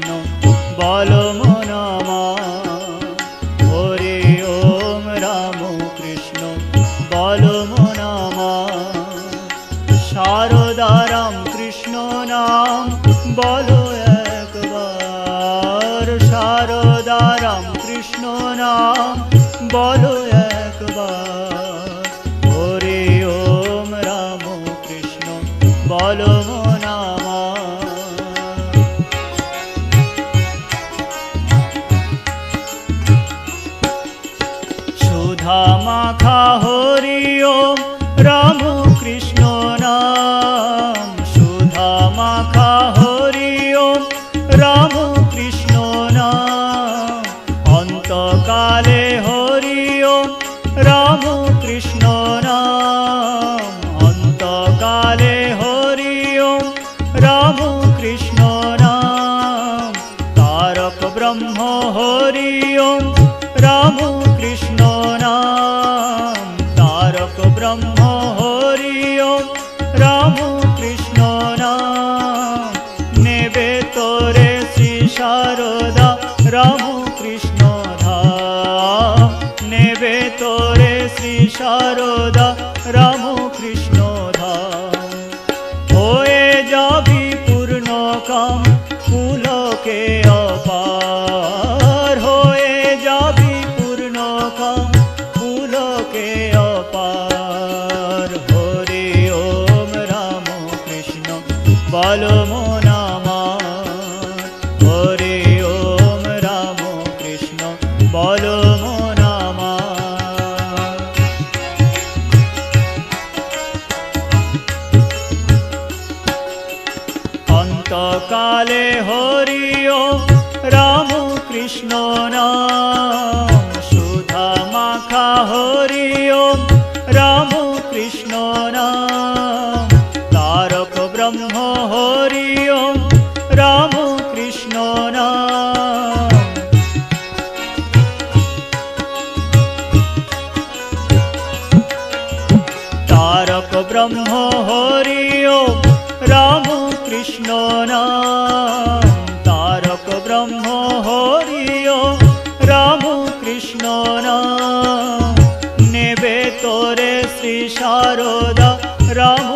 não Sharada নেবে তোরে শ্রী সারদা রাম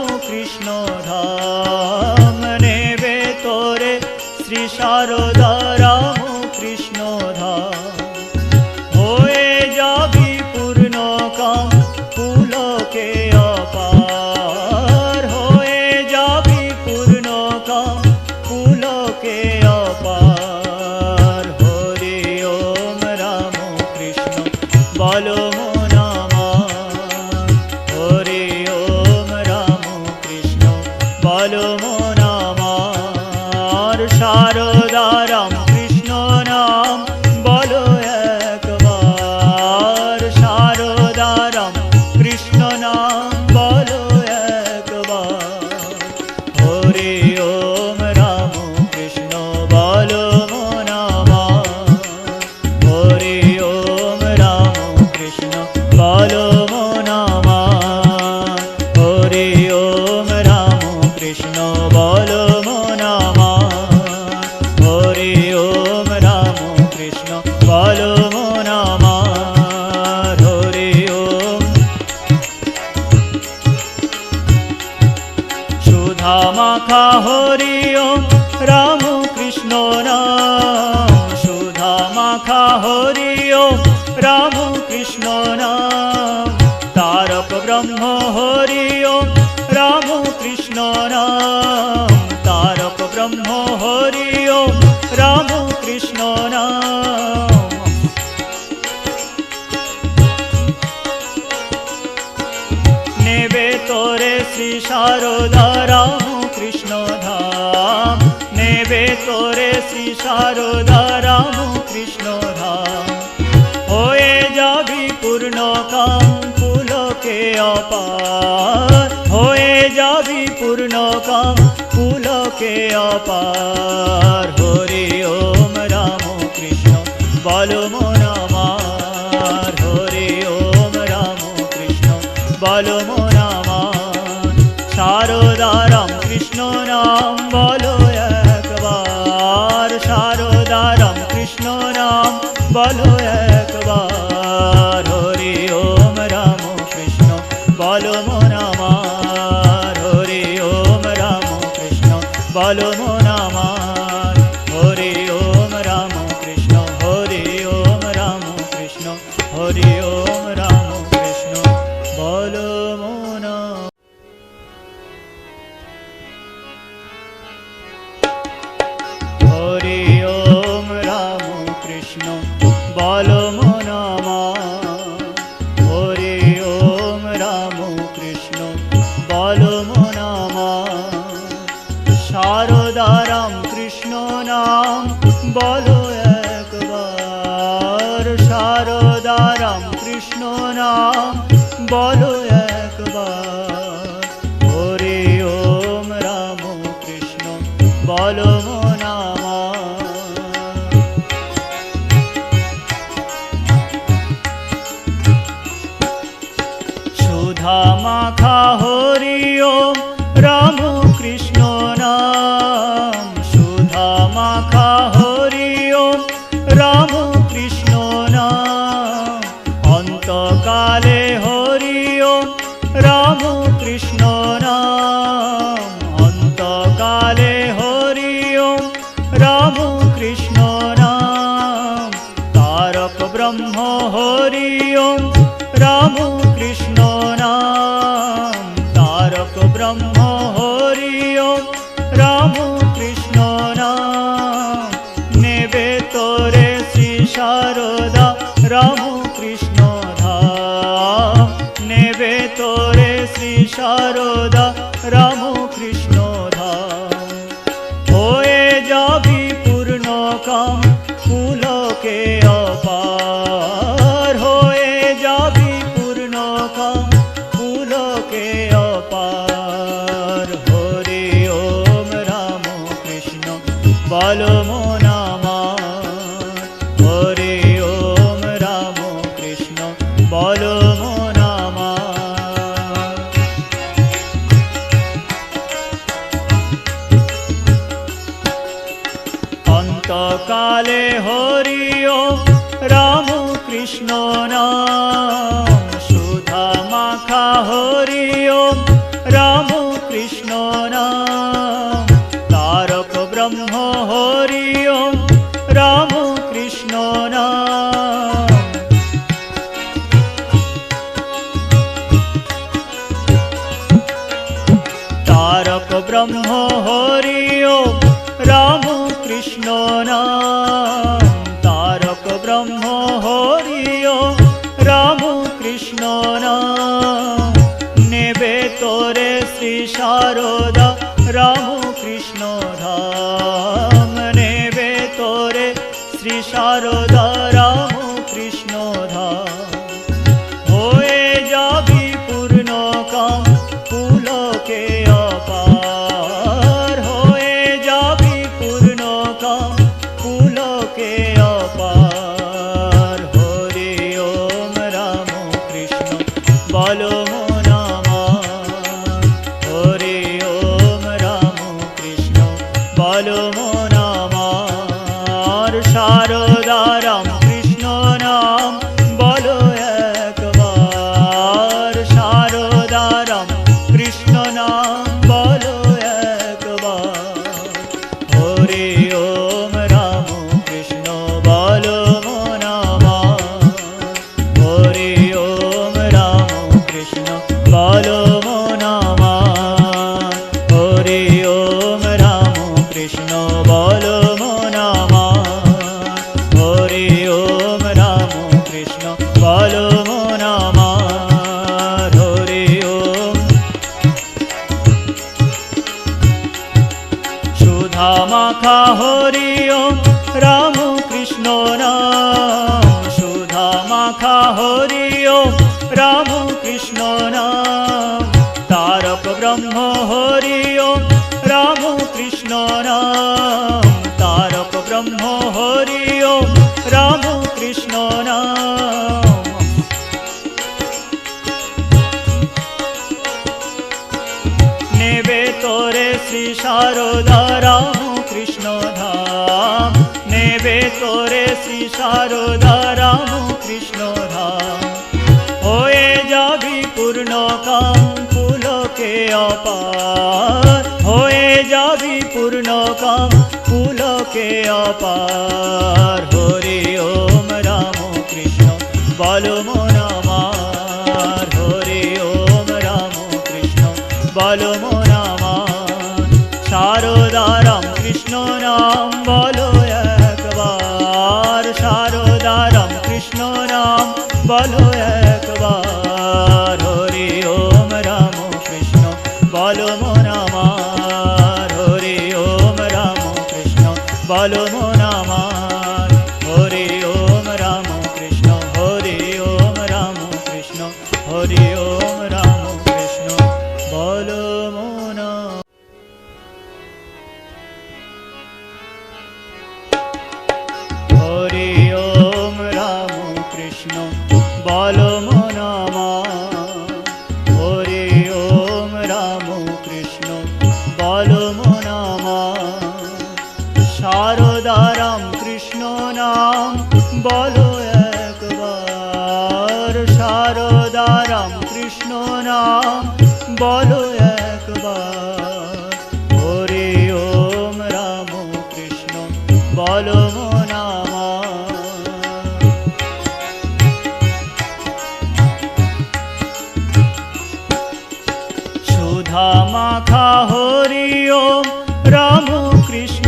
शारदा कृष्ण धाम नेवे तोरे श्री शारदा राम कृष्ण धाम होए जाबी पूर्ण काम পুলকে অপার হয়ে যাবি পূর্ণ কাম পুলকে অপার বলো একবার। সারদারাম কৃষ্ণ নাম বলো ब्रह्म हरि ओम राम कृष्ण नाम। तारक ब्रह्म हरि ओम राम कृष्ण नाम। হরি ওম রাম কৃষ্ণ রাম তারক ব্রহ্ম হরি ওম রাম কৃষ্ণ রাম নেবে তোরে শ্রী শারদা রাম কৃষ্ণ ধাম। নেবে তোরে শ্রী শারদা রাম কৃষ্ণ ধাম। হয়ে যাবি পূর্ণ কাম কে অপার হয়ে যাবি পূর্ণ কাম পুলকে অপার। হরি ওম রাম কৃষ্ণ, বল মন আমার। হরি ওম রাম কৃষ্ণ, বল মন আমার। সারদা রাম কৃষ্ণ রাম বলো একবার। সারদা রাম কৃষ্ণ রাম বলো এক বলো একবার। ওরে ওম রাম কৃষ্ণ বলো সুধা মাখা হরি ওম রাম কৃষ্ণ।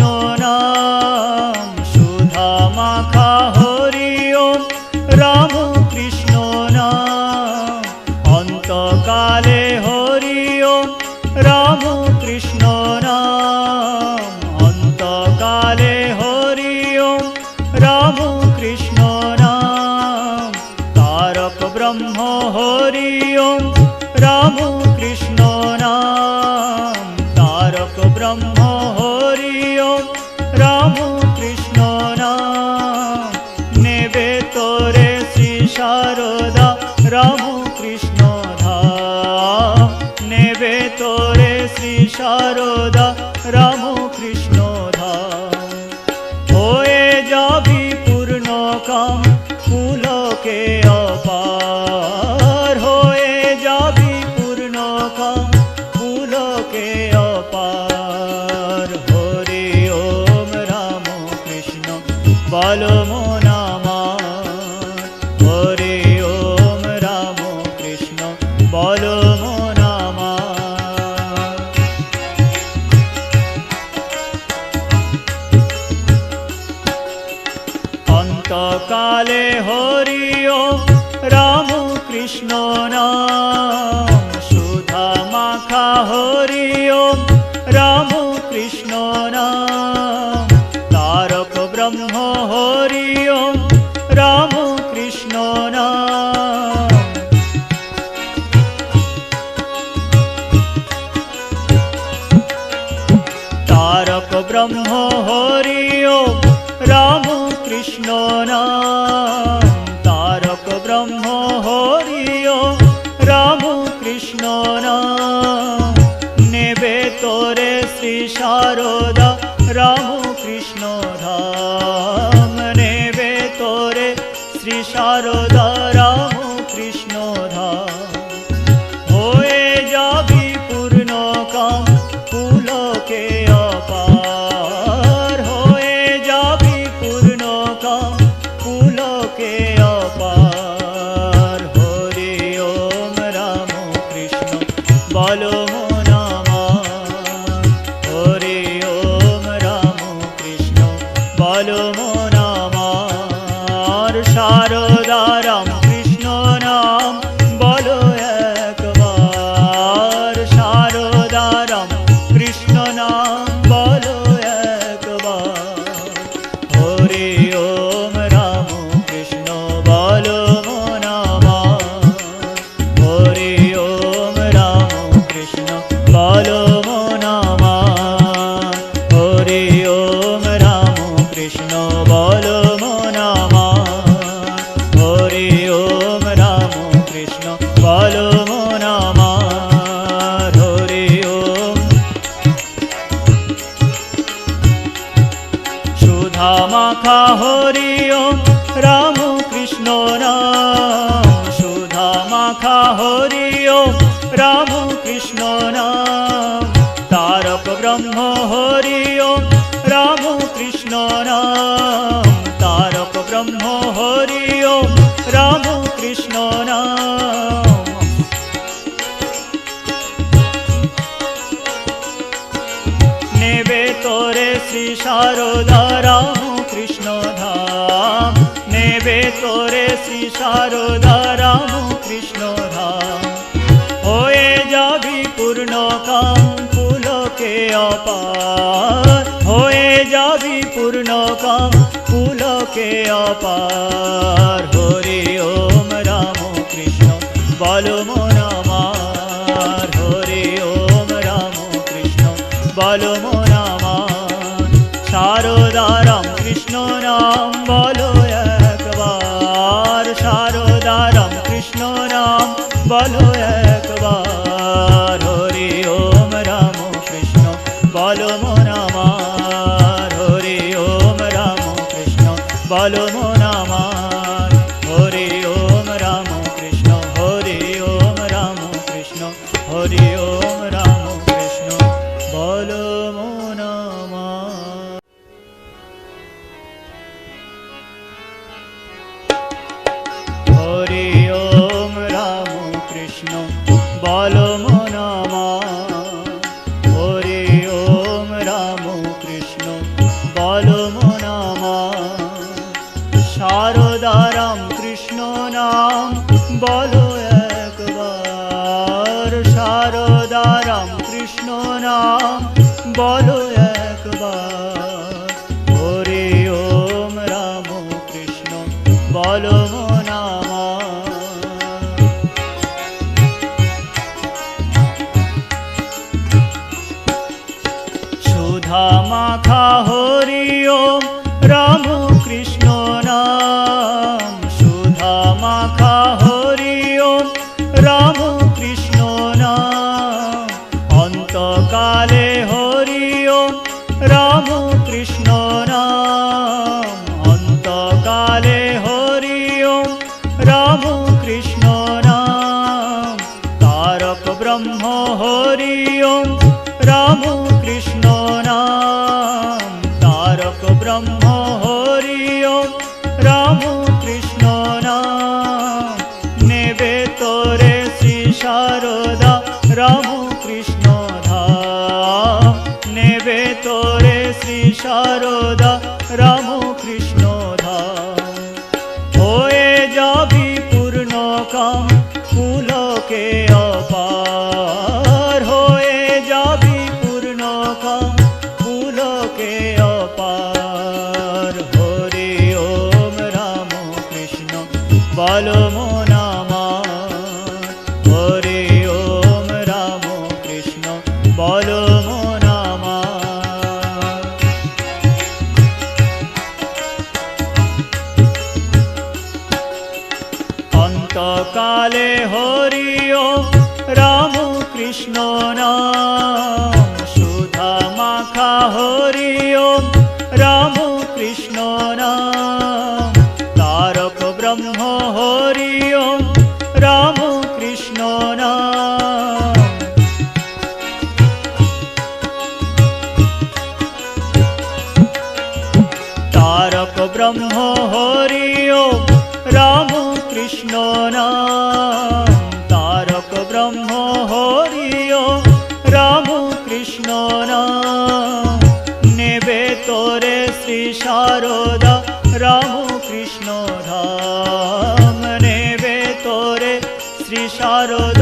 সারদা রাম সকালে হরিও রাম কৃষ্ণ না কৃষ্ণ নেবে তোরে শ্রী সারদা বলো মন আমার সারদারাম শাখা হরি ওম রাম কৃষ্ণ রাম সুধা মাখা হরি রে শ্রী সারদা রাম কৃষ্ণ ধাম হয়ে যাবি পূর্ণ কাম পুলকে অপার। হয়ে যাবি পূর্ণ কাম পুলকে অপার। হরি ওম রাম কৃষ্ণ, বল মন হরি ওম রাম কৃষ্ণ, বল মন আমার। সারদা রাম কৃষ্ণ রাম, বল बोलो एक बार, हरि ओम राम कृष्ण। बोलो मो राम हरि ओम राम कृष्ण। बोलो কৃষ্ণ নাম বলো हरि ओम राम শ্রী